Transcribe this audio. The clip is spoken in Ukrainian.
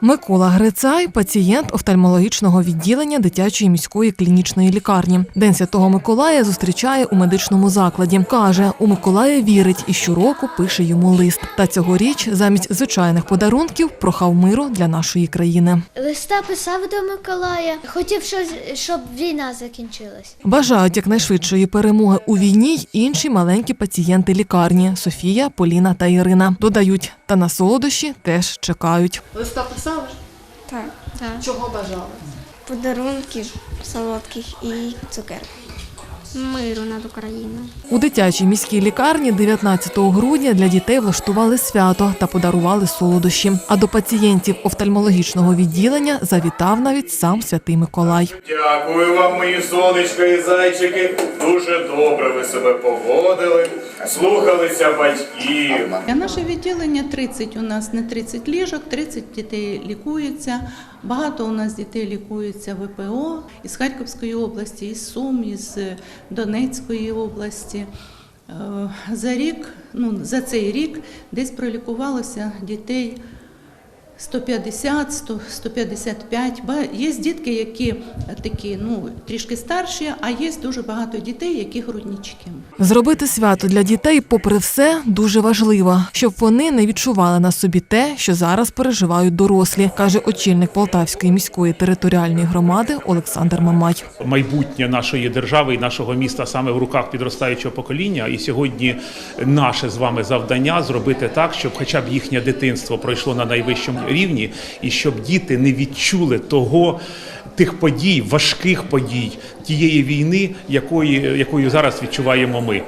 Микола Грицай, пацієнт офтальмологічного відділення дитячої міської клінічної лікарні. День Святого Миколая зустрічає у медичному закладі. Каже, у Миколая вірить і щороку пише йому лист. Та цьогоріч замість звичайних подарунків прохав миру для нашої країни. Листа писав до Миколая, хотів, щоб війна закінчилась. Бажають якнайшвидшої перемоги у війні й інші маленькі пацієнти лікарні Софія, Поліна та Ірина. Додають, та на солодощі теж чекають. Листа писали? Так, Чого бажали? подарунків солодких і цукерок. Миру над Україною. У дитячій міській лікарні 19 грудня для дітей влаштували свято та подарували солодощі. А до пацієнтів офтальмологічного відділення завітав навіть сам святий Миколай. Дякую вам, мої сонечка і зайчики. Дуже добре ви себе поводили, слухалися батьків. А Наше відділення 30 у нас не 30 ліжок, 30 дітей лікуються. Багато у нас дітей лікуються ВПО із Харківської області, із Сум, із Донецької області. Е, За рік, ну за цей рік десь пролікувалося дітей 150, 100, 155. Ба- Є дітки, які такі ну трішки старші, а є дуже багато дітей, які груднички. Зробити свято для дітей, попри все, дуже важливо, щоб вони не відчували на собі те, що зараз переживають дорослі, каже очільник Полтавської міської територіальної громади Олександр Мамай. майбутнє нашої держави і нашого міста саме в руках підростаючого покоління. І сьогодні наше з вами завдання зробити так, щоб хоча б їхнє дитинство пройшло на найвищому рівні, і щоб діти не відчули того. Тих подій, важких подій, тієї війни, якої, якою зараз відчуваємо ми.